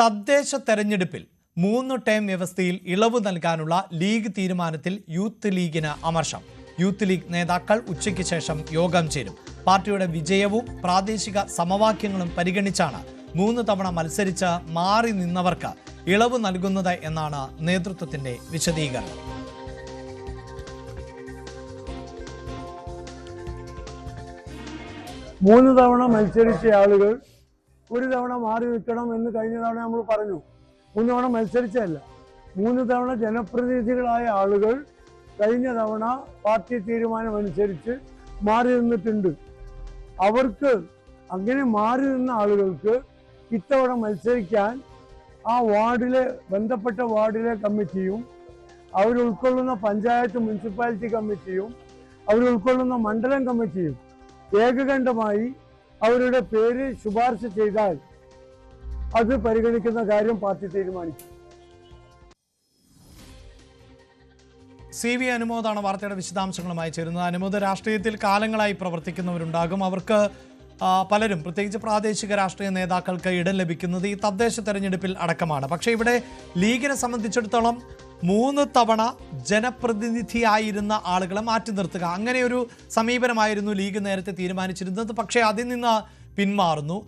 തദ്ദേശ തെരഞ്ഞെടുപ്പിൽ മൂന്ന് ടേം വ്യവസ്ഥയിൽ ഇളവ് നൽകാനുള്ള ലീഗ് തീരുമാനത്തിൽ യൂത്ത് ലീഗിന് അമർഷം. യൂത്ത് ലീഗ് നേതാക്കൾ ഉച്ചയ്ക്ക് ശേഷം യോഗം ചേരും. പാർട്ടിയുടെ വിജയവും പ്രാദേശിക സമവാക്യങ്ങളും പരിഗണിച്ചാണ് മൂന്ന് തവണ മത്സരിച്ച് മാറി നിന്നവർക്ക് ഇളവ് നൽകുന്നത് എന്നാണ് നേതൃത്വത്തിന്റെ വിശദീകരണം. മൂന്ന് തവണ മത്സരിച്ച ആളുകൾ ഒരു തവണ മാറി നിൽക്കണം എന്ന് കഴിഞ്ഞ തവണ നമ്മൾ പറഞ്ഞു. മൂന്ന് തവണ മത്സരിച്ചല്ല മൂന്ന് തവണ ജനപ്രതിനിധികളായ ആളുകൾ കഴിഞ്ഞ തവണ പാർട്ടി തീരുമാനമനുസരിച്ച് മാറി നിന്നിട്ടുണ്ട്. അവർക്ക് അങ്ങനെ മാറി നിന്ന ആളുകൾക്ക് ഇത്തവണ മത്സരിക്കാൻ ആ വാർഡിലെ ബന്ധപ്പെട്ട വാർഡിലെ കമ്മിറ്റിയും അവരുൾക്കൊള്ളുന്ന പഞ്ചായത്ത് മുനിസിപ്പാലിറ്റി കമ്മിറ്റിയും അവരുൾക്കൊള്ളുന്ന മണ്ഡലം കമ്മിറ്റിയും ഏകകണ്ഠമായി അവരുടെ പേര് ശുപാർശ ചെയ്താൽ അത് പരിഗണിക്കുന്ന കാര്യം പാർട്ടി തീരുമാനിക്കും. സി വി അനുമോദാണ് വാർത്തയുടെ വിശദാംശങ്ങളുമായി ചേരുന്നത്. അനുമോദ് രാഷ്ട്രീയത്തിൽ കാലങ്ങളായി പ്രവർത്തിക്കുന്നവരുണ്ടാകും. അവർക്ക് പലരും പ്രത്യേകിച്ച് പ്രാദേശിക രാഷ്ട്രീയ നേതാക്കൾക്ക് ഇടം ലഭിക്കുന്നത് ഈ തദ്ദേശ തെരഞ്ഞെടുപ്പിൽ അടക്കമാണ്. പക്ഷേ ഇവിടെ ലീഗിനെ സംബന്ധിച്ചിടത്തോളം മൂന്ന് തവണ ജനപ്രതിനിധിയായിരുന്ന ആളുകളെ മാറ്റി നിർത്തുക. അങ്ങനെ ഒരു സമീപനമായിരുന്നു ലീഗ് നേരത്തെ തീരുമാനിച്ചിരുന്നത്. പക്ഷേ അതിൽ നിന്ന് പിന്മാറുന്നു.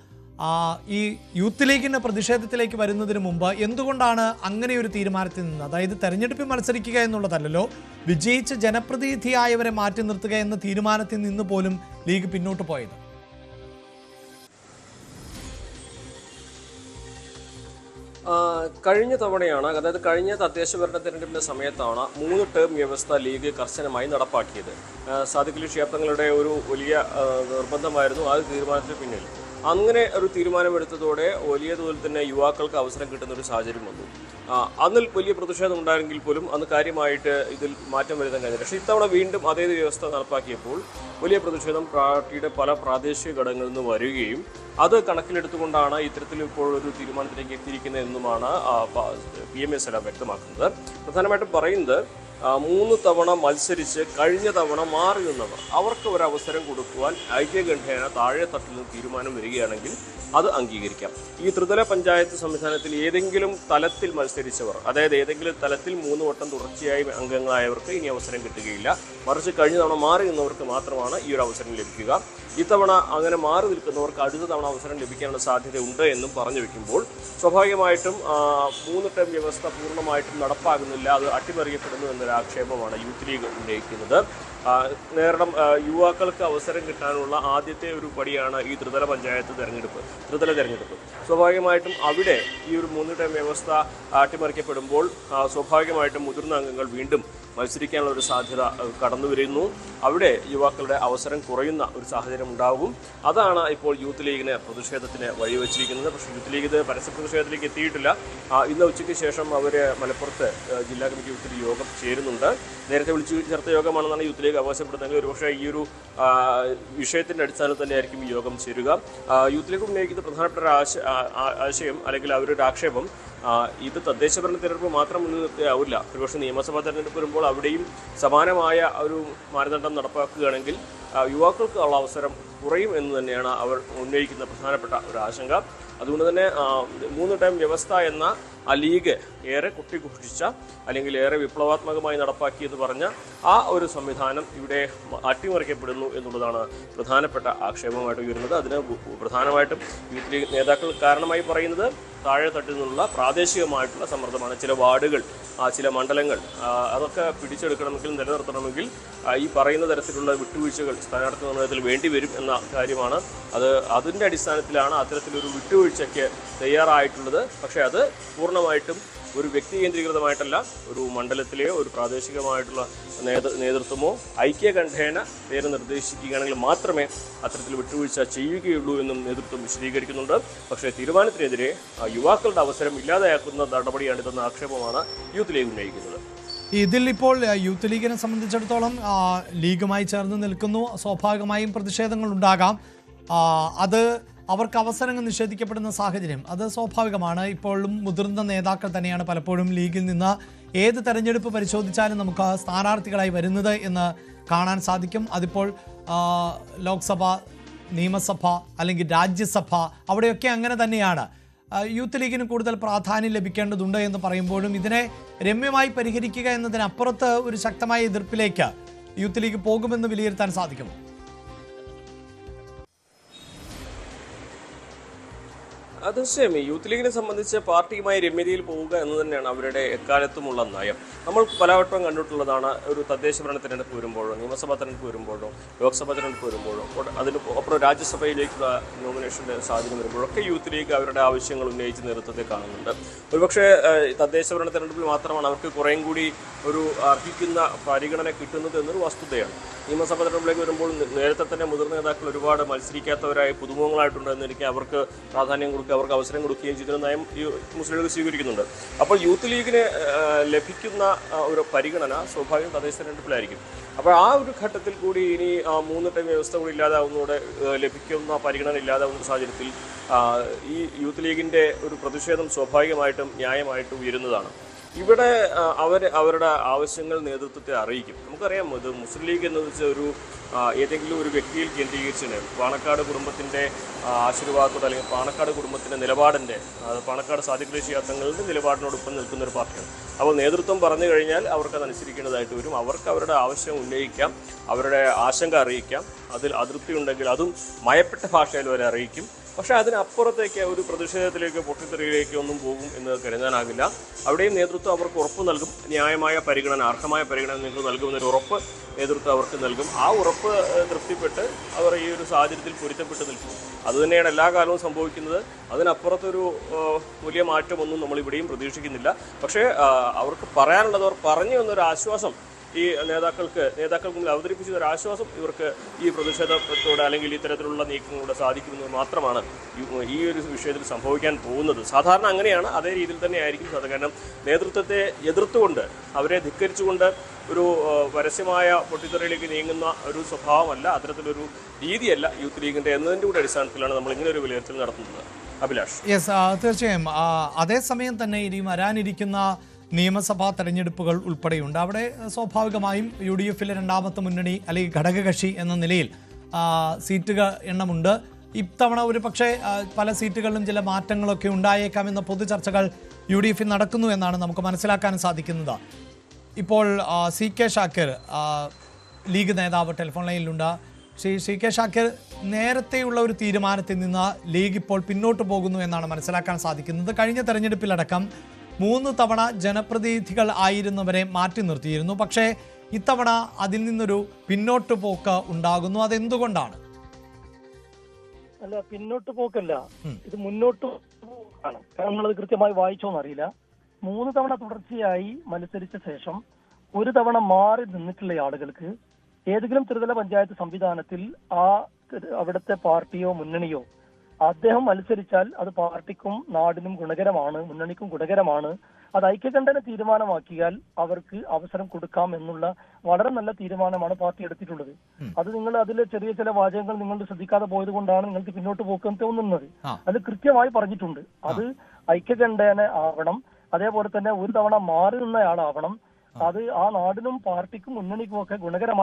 ഈ യൂത്ത് ലീഗിന്റെ പ്രതിഷേധത്തിലേക്ക് വരുന്നതിന് മുമ്പ് എന്തുകൊണ്ടാണ് അങ്ങനെ ഒരു തീരുമാനത്തിൽ നിന്ന്? അതായത് തെരഞ്ഞെടുപ്പിൽ മത്സരിക്കുക എന്നുള്ളതല്ലല്ലോ വിജയിച്ച് ജനപ്രതിനിധിയായവരെ മാറ്റി നിർത്തുക എന്ന തീരുമാനത്തിൽ നിന്ന് പോലും ലീഗ് പിന്നോട്ട് പോയത്. കഴിഞ്ഞ തവണയാണ് അതായത് കഴിഞ്ഞ തദ്ദേശ ഭരണ തെരഞ്ഞെടുപ്പിന്റെ സമയത്താണ് മൂന്ന് ടേം വ്യവസ്ഥ ലീഗ് കർശനമായി നടപ്പാക്കിയത്. സാധുക്കലി ക്ഷേത്രങ്ങളുടെ ഒരു വലിയ നിർബന്ധമായിരുന്നു ആ തീരുമാനത്തിന് പിന്നിൽ. അങ്ങനെ ഒരു തീരുമാനമെടുത്തതോടെ വലിയ തോതിൽ തന്നെ യുവാക്കൾക്ക് അവസരം കിട്ടുന്ന ഒരു സാഹചര്യം വന്നു. അന്നിൽ വലിയ പ്രതിഷേധം ഉണ്ടായെങ്കിൽ പോലും അന്ന് കാര്യമായിട്ട് ഇതിൽ മാറ്റം വരുത്താൻ കഴിഞ്ഞില്ല. പക്ഷേ ഇത്തവണ വീണ്ടും അതേ വ്യവസ്ഥ നടപ്പാക്കിയപ്പോൾ വലിയ പ്രതിഷേധം പാർട്ടിയുടെ പല പ്രാദേശിക ഘടകങ്ങളിൽ നിന്ന് വരികയും അത് കണക്കിലെടുത്തുകൊണ്ടാണ് ഇത്തരത്തിൽ ഇപ്പോൾ ഒരു തീരുമാനത്തിലേക്ക് എത്തിയിരിക്കുന്നത് എന്നുമാണ് പി എം എസ് എല്ലാം വ്യക്തമാക്കുന്നത്. പ്രധാനമായിട്ടും പറയുന്നത് മൂന്ന് തവണ മത്സരിച്ച് കഴിഞ്ഞ തവണ മാറി നിന്നവർ അവർക്ക് ഒരു അവസരം കൊടുക്കുവാൻ ഐക്യകണ്ഠേന താഴെ തട്ടിൽ നിന്ന് തീരുമാനം വരികയാണെങ്കിൽ അത് അംഗീകരിക്കാം. ഈ ത്രിതല പഞ്ചായത്ത് സംവിധാനത്തിൽ ഏതെങ്കിലും തലത്തിൽ മത്സരിച്ചവർ അതായത് ഏതെങ്കിലും തലത്തിൽ മൂന്ന് വട്ടം തുടർച്ചയായി അംഗങ്ങളായവർക്ക് ഇനി അവസരം കിട്ടുകയില്ല. മറിച്ച് കഴിഞ്ഞ തവണ മാറി നിന്നവർക്ക് മാത്രമാണ് ഈ ഒരു അവസരം ലഭിക്കുക. ഇത്തവണ അങ്ങനെ മാറി നിൽക്കുന്നവർക്ക് അടുത്ത തവണ അവസരം ലഭിക്കാനുള്ള സാധ്യത ഉണ്ട് എന്നും പറഞ്ഞു വെക്കുമ്പോൾ സ്വാഭാവികമായിട്ടും മൂന്ന് ടേം വ്യവസ്ഥ പൂർണമായിട്ടും നടപ്പാകുന്നില്ല അത് അട്ടിമറിയപ്പെടുന്നു എന്നൊരു ആക്ഷേപമാണ് യൂത്ത് ലീഗ് ഉന്നയിക്കുന്നത്. നേരണം യുവാക്കൾക്ക് അവസരം കിട്ടാനുള്ള ആദ്യത്തെ ഒരു പടിയാണ് ഈ ത്രിതല പഞ്ചായത്ത് തെരഞ്ഞെടുപ്പ് ത്രിതല തെരഞ്ഞെടുപ്പ്. സ്വാഭാവികമായിട്ടും അവിടെ ഈ ഒരു മൂന്ന് വ്യവസ്ഥ അട്ടിമറിക്കപ്പെടുമ്പോൾ സ്വാഭാവികമായിട്ടും മുതിർന്ന അംഗങ്ങൾ വീണ്ടും മത്സരിക്കാനുള്ള ഒരു സാധ്യത കടന്നു വരുന്നു. അവിടെ യുവാക്കളുടെ അവസരം കുറയുന്ന ഒരു സാഹചര്യം ഉണ്ടാകും. അതാണ് ഇപ്പോൾ യൂത്ത് ലീഗിന് പ്രതിഷേധത്തിന് വഴിവെച്ചിരിക്കുന്നത്. പക്ഷേ യൂത്ത് ലീഗ് ഇത് പരസ്യ പ്രതിഷേധത്തിലേക്ക് എത്തിയിട്ടില്ല. ഇന്ന് ഉച്ചയ്ക്ക് ശേഷം അവർ മലപ്പുറത്ത് ജില്ലാ കമ്മിറ്റി യൂത്ത് യോഗം ചേരുന്നുണ്ട്. നേരത്തെ വിളിച്ചു ചേർത്ത യോഗമാണെന്നാണ് യൂത്ത് ലീഗ് അവകാശപ്പെടുന്നതെങ്കിൽ ഒരുപക്ഷെ ഈ ഒരു വിഷയത്തിന്റെ അടിസ്ഥാനത്തിൽ തന്നെയായിരിക്കും ഈ യോഗം ചേരുക. യൂത്ത് ലീഗ് ഉന്നയിക്കുന്ന പ്രധാനപ്പെട്ട ഒരു ആശയം അല്ലെങ്കിൽ അവരുടെ ആക്ഷേപം ഇത് തദ്ദേശ ഭരണ തിരഞ്ഞെടുപ്പ് മാത്രം മുൻനിർത്തിയാവില്ല ഒരുപക്ഷെ നിയമസഭാ തെരഞ്ഞെടുപ്പ് വരുമ്പോൾ അവിടെയും സമാനമായ ഒരു മാനദണ്ഡം നടപ്പാക്കുകയാണെങ്കിൽ യുവാക്കൾക്കുള്ള അവസരം കുറയും എന്ന് തന്നെയാണ് അവർ ഉന്നയിക്കുന്ന പ്രധാനപ്പെട്ട ഒരു ആശങ്ക. അതുകൊണ്ട് തന്നെ മൂന്ന് ടൈം വ്യവസ്ഥ എന്ന ആ ലീഗ് ഏറെ കുട്ടിഘോഷിച്ച അല്ലെങ്കിൽ ഏറെ വിപ്ലവാത്മകമായി നടപ്പാക്കിയെന്ന് പറഞ്ഞ ആ ഒരു സംവിധാനം ഇവിടെ അട്ടിമറിക്കപ്പെടുന്നു എന്നുള്ളതാണ് പ്രധാനപ്പെട്ട ആക്ഷേപമായിട്ട് ഉയരുന്നത്. അതിന് പ്രധാനമായിട്ടും യൂത്ത് ലീഗ് നേതാക്കൾ കാരണമായി പറയുന്നത് താഴെ തട്ടിൽ നിന്നുള്ള പ്രാദേശികമായിട്ടുള്ള സമ്മർദ്ദമാണ്. ചില വാർഡുകൾ ചില മണ്ഡലങ്ങൾ അതൊക്കെ പിടിച്ചെടുക്കണമെങ്കിൽ നിലനിർത്തണമെങ്കിൽ ഈ പറയുന്ന തരത്തിലുള്ള വിട്ടുവീഴ്ചകൾ സ്ഥാനാർത്ഥി നിർണയത്തിൽ വേണ്ടി വരും എന്ന കാര്യമാണ്. അത് അതിന്റെ അടിസ്ഥാനത്തിലാണ് അത്തരത്തിലൊരു വിട്ടുവീഴ്ചയ്ക്ക് തയ്യാറായിട്ടുള്ളത്. പക്ഷേ അത് പൂർണമായിട്ടും ഒരു വ്യക്തി കേന്ദ്രീകൃതമായിട്ടല്ല ഒരു മണ്ഡലത്തിലെയോ ഒരു പ്രാദേശികമായിട്ടുള്ള നേതൃ നേതൃത്വമോ ഐക്യകണ്ഠേന പേര് നിർദ്ദേശിക്കുകയാണെങ്കിൽ മാത്രമേ അത്തരത്തിൽ വിട്ടുവീഴ്ച ചെയ്യുകയുള്ളൂ എന്നും നേതൃത്വം വിശദീകരിക്കുന്നുണ്ട്. പക്ഷേ തീരുമാനത്തിനെതിരെ യുവാക്കളുടെ അവസരം ഇല്ലാതെയാക്കുന്ന നടപടിയാണിതെന്ന ആക്ഷേപമാണ് യൂത്ത് ലീഗ് ഉന്നയിക്കുന്നത്. ഇതിൽ ഇപ്പോൾ യൂത്ത് ലീഗിനെ സംബന്ധിച്ചിടത്തോളം ലീഗുമായി ചേർന്ന് നിൽക്കുന്നു. സ്വാഭാവികമായും പ്രതിഷേധങ്ങൾ ഉണ്ടാകാം അത് അവർക്ക് അവസരങ്ങൾ നിഷേധിക്കപ്പെടുന്ന സാഹചര്യം അത് സ്വാഭാവികമാണ്. ഇപ്പോഴും മുതിർന്ന നേതാക്കൾ തന്നെയാണ് പലപ്പോഴും ലീഗിൽ നിന്ന് ഏത് തെരഞ്ഞെടുപ്പ് പരിശോധിച്ചാലും നമുക്ക് സ്ഥാനാർത്ഥികളായി വരുന്നത് എന്ന് കാണാൻ സാധിക്കും. അതിപ്പോൾ ലോക്സഭ നിയമസഭ അല്ലെങ്കിൽ രാജ്യസഭ അവിടെയൊക്കെ അങ്ങനെ തന്നെയാണ്. യൂത്ത് ലീഗിന് കൂടുതൽ പ്രാധാന്യം ലഭിക്കേണ്ടതുണ്ട് എന്ന് പറയുമ്പോഴും ഇതിനെ രമ്യമായി പരിഹരിക്കുക എന്നതിനപ്പുറത്ത് ഒരു ശക്തമായ എതിർപ്പിലേക്ക് യൂത്ത് ലീഗ് പോകുമെന്ന് വിലയിരുത്താൻ സാധിക്കുമോ? അത് തീർച്ചയായും യൂത്ത് ലീഗിനെ സംബന്ധിച്ച് പാർട്ടിയുമായി രമ്യതയിൽ പോവുക എന്ന് തന്നെയാണ് അവരുടെ എക്കാലത്തുമുള്ള നയം. നമ്മൾ പലവട്ടം കണ്ടിട്ടുള്ളതാണ് ഒരു തദ്ദേശ ഭരണ തിരഞ്ഞെടുപ്പ് വരുമ്പോഴോ നിയമസഭാ തിരഞ്ഞെടുപ്പ് വരുമ്പോഴോ ലോക്സഭാ തിരഞ്ഞെടുപ്പ് വരുമ്പോഴോ അതിന് അപ്പുറം രാജ്യസഭയിലേക്കുള്ള നോമിനേഷന്റെ സാഹചര്യം വരുമ്പോഴൊക്കെ യൂത്ത് ലീഗ് അവരുടെ ആവശ്യങ്ങൾ ഉന്നയിച്ച് നേതൃത്വത്തെ കാണുന്നുണ്ട്. ഒരുപക്ഷെ തദ്ദേശ ഭരണ തിരഞ്ഞെടുപ്പിൽ മാത്രമാണ് അവർക്ക് കുറേയും കൂടി ഒരു അർഹിക്കുന്ന പരിഗണന കിട്ടുന്നത് എന്നൊരു വസ്തുതയാണ്. നിയമസഭാ തിരഞ്ഞെടുപ്പിലേക്ക് വരുമ്പോൾ നേരത്തെ തന്നെ മുതിർന്ന നേതാക്കൾ ഒരുപാട് മത്സരിക്കാത്തവരായി പുതുമുഖങ്ങളായിട്ടുണ്ടെന്നിരിക്കെ അവർക്ക് പ്രാധാന്യം കൊടുക്കുക അവർക്ക് അവസരം കൊടുക്കുകയും ചെയ്തൊരു നയം ഈ മുസ്ലിം ലീഗ് സ്വീകരിക്കുന്നുണ്ട്. അപ്പോൾ യൂത്ത് ലീഗിന് ലഭിക്കുന്ന ഒരു പരിഗണന സ്വാഭാവികം തദ്ദേശ തെരഞ്ഞെടുപ്പിലായിരിക്കും. അപ്പോൾ ആ ഒരു ഘട്ടത്തിൽ കൂടി ഇനി ആ, മൂന്ന് ടൈം വ്യവസ്ഥ കൂടി ഇല്ലാതാവുന്നതോടെ ലഭിക്കുന്ന പരിഗണന ഇല്ലാതാവുന്ന സാഹചര്യത്തിൽ ഈ യൂത്ത് ലീഗിന്റെ ഒരു പ്രതിഷേധം സ്വാഭാവികമായിട്ടും ന്യായമായിട്ടും ഉയരുന്നതാണ്. ഇവിടെ അവർ അവരുടെ ആവശ്യങ്ങൾ നേതൃത്വത്തെ അറിയിക്കും. നമുക്കറിയാം ഇത് മുസ്ലിം ലീഗ് എന്ന് വെച്ചാൽ ഒരു ഏതെങ്കിലും ഒരു വ്യക്തിയിൽ കേന്ദ്രീകരിച്ചാണ് പാണക്കാട് കുടുംബത്തിന്റെ ആശീർവാദത്തോട് അല്ലെങ്കിൽ പാണക്കാട് കുടുംബത്തിന്റെ നിലപാടിന്റെ പാണക്കാട് സാദിഖ് റഷി നിലപാടിനോടൊപ്പം നിൽക്കുന്ന ഒരു പാർട്ടിയാണ്. അപ്പോൾ നേതൃത്വം പറഞ്ഞു കഴിഞ്ഞാൽ അവർക്ക് അനുസരിക്കേണ്ടതായിട്ട് വരും. അവർക്ക് അവരുടെ ആവശ്യം ഉന്നയിക്കാം. അവരുടെ ആശങ്ക അറിയിക്കാം. അതിൽ അതൃപ്തി ഉണ്ടെങ്കിൽ അതും മയപ്പെട്ട ഭാഷയിൽ വരെ അറിയിക്കും. പക്ഷേ അതിനപ്പുറത്തേക്ക് ഒരു പ്രതിഷേധത്തിലേക്ക് പൊട്ടിത്തെറിയിലേക്ക് ഒന്നും പോകും എന്ന് കരുതാനാകില്ല. അവിടെയും നേതൃത്വം അവർക്ക് ഉറപ്പ് നൽകും. ന്യായമായ പരിഗണന അർഹമായ പരിഗണന നിങ്ങൾക്ക് നൽകുമെന്നൊരു ഉറപ്പ് നേതൃത്വം അവർക്ക് നൽകും. ആ ഉറപ്പ് തൃപ്തിപ്പെട്ട് അവർ ഈ ഒരു സാഹചര്യത്തിൽ പൊരുത്തപ്പെട്ട് നിൽക്കും. അതുതന്നെയാണ് എല്ലാ കാലവും സംഭവിക്കുന്നത്. അതിനപ്പുറത്തൊരു വലിയ മാറ്റമൊന്നും നമ്മൾ ഇവിടെയും പ്രതീക്ഷിക്കുന്നില്ല. പക്ഷേ അവർക്ക് പറയാനുള്ളത് അവർ പറഞ്ഞു എന്നൊരു ആശ്വാസം ഈ നേതാക്കൾക്ക് നേതാക്കൾക്ക് മുന്നിൽ അവതരിപ്പിച്ച ഒരു ആശ്വാസം ഇവർക്ക് ഈ പ്രതിഷേധത്തോടെ അല്ലെങ്കിൽ ഇത്തരത്തിലുള്ള നീക്കങ്ങളോടെ സാധിക്കുമെന്ന് മാത്രമാണ് ഈ- ഒരു വിഷയത്തിൽ സംഭവിക്കാൻ പോകുന്നത്. സാധാരണ അങ്ങനെയാണ്. അതേ രീതിയിൽ തന്നെ ആയിരിക്കും കാരണം നേതൃത്വത്തെ എതിർത്തുകൊണ്ട് അവരെ ധിക്കരിച്ചുകൊണ്ട് ഒരു പരസ്യമായ പൊട്ടിത്തെറിയിലേക്ക് നീങ്ങുന്ന ഒരു സ്വഭാവമല്ല അത്തരത്തിലൊരു രീതിയല്ല യൂത്ത് ലീഗിന്റെ എന്നതിന്റെ കൂടെ അടിസ്ഥാനത്തിലാണ് നമ്മൾ ഇങ്ങനെ ഒരു വിലയിരുത്തൽ നടത്തുന്നത്. അഭിലാഷ്. യെസ് തീർച്ചയായും. അതേസമയം തന്നെ ഇനി വരാനിരിക്കുന്ന നിയമസഭാ തെരഞ്ഞെടുപ്പുകൾ ഉൾപ്പെടെയുണ്ട്. അവിടെ സ്വാഭാവികമായും യു ഡി എഫിലെ രണ്ടാമത്തെ മുന്നണി അല്ലെങ്കിൽ ഘടകകക്ഷി എന്ന നിലയിൽ സീറ്റുകൾ എണ്ണമുണ്ട്. ഇത്തവണ ഒരു പക്ഷേ പല സീറ്റുകളിലും ചില മാറ്റങ്ങളൊക്കെ ഉണ്ടായേക്കാം എന്ന പൊതു ചർച്ചകൾ യു ഡി എഫിൽ നടക്കുന്നു എന്നാണ് നമുക്ക് മനസ്സിലാക്കാൻ സാധിക്കുന്നത്. ഇപ്പോൾ സി കെ ഷാക്കിർ ലീഗ് നേതാവ് ടെലിഫോൺ ലൈനിലുണ്ട്. ശ്രീ സി കെ ഷാക്കിർ നേരത്തെയുള്ള ഒരു തീരുമാനത്തിൽ നിന്ന് ലീഗ് ഇപ്പോൾ പിന്നോട്ട് പോകുന്നു എന്നാണ് മനസ്സിലാക്കാൻ സാധിക്കുന്നത്. കഴിഞ്ഞ തെരഞ്ഞെടുപ്പിലടക്കം മൂന്ന് തവണ ജനപ്രതിനിധികൾ ആയിരുന്നവരെ മാറ്റി നിർത്തിയിരുന്നു. പക്ഷേ ഇത്തവണ അതിൽ നിന്നൊരു പിന്നോട്ട് പോക്ക് ഉണ്ടാകുന്നു. അതെന്തുകൊണ്ടാണ്? അല്ല പിന്നോട്ട് പോക്കല്ല ഇത് മുന്നോട്ട് ആണ് കാരണം നമ്മളത് കൃത്യമായി വായിച്ചോന്ന് അറിയില്ല മൂന്ന് തവണ തുടർച്ചയായി മത്സരിച്ച ശേഷം ഒരു തവണ മാറി നിന്നിട്ടുള്ള ആളുകൾക്ക് ഏതെങ്കിലും ത്രിതല പഞ്ചായത്ത് സംവിധാനത്തിൽ ആ അവിടുത്തെ പാർട്ടിയോ മുന്നണിയോ അദ്ദേഹം മത്സരിച്ചാൽ അത് പാർട്ടിക്കും നാടിനും ഗുണകരമാണ് മുന്നണിക്കും ഗുണകരമാണ്. അത് ഐക്യകണ്ഠന തീരുമാനമാക്കിയാൽ അവർക്ക് അവസരം കൊടുക്കാം എന്നുള്ള വളരെ നല്ല തീരുമാനമാണ് പാർട്ടി എടുത്തിട്ടുള്ളത്. അത് നിങ്ങൾ അതിൽ ചെറിയ ചില വാചകങ്ങൾ നിങ്ങൾ ശ്രദ്ധിക്കാതെ പോയത് കൊണ്ടാണ് നിങ്ങൾക്ക് പിന്നോട്ട് പോക്കാൻ തോന്നുന്നത്. അത് കൃത്യമായി പറഞ്ഞിട്ടുണ്ട്. അത് ഐക്യകണ്ഠേന ആവണം. അതേപോലെ തന്നെ ഒരു തവണ മാറി നിന്നയാളാവണം. അത് ആ നാടിനും പാർട്ടിക്കും മുന്നണിക്കും ഒക്കെ ഗുണകരമായി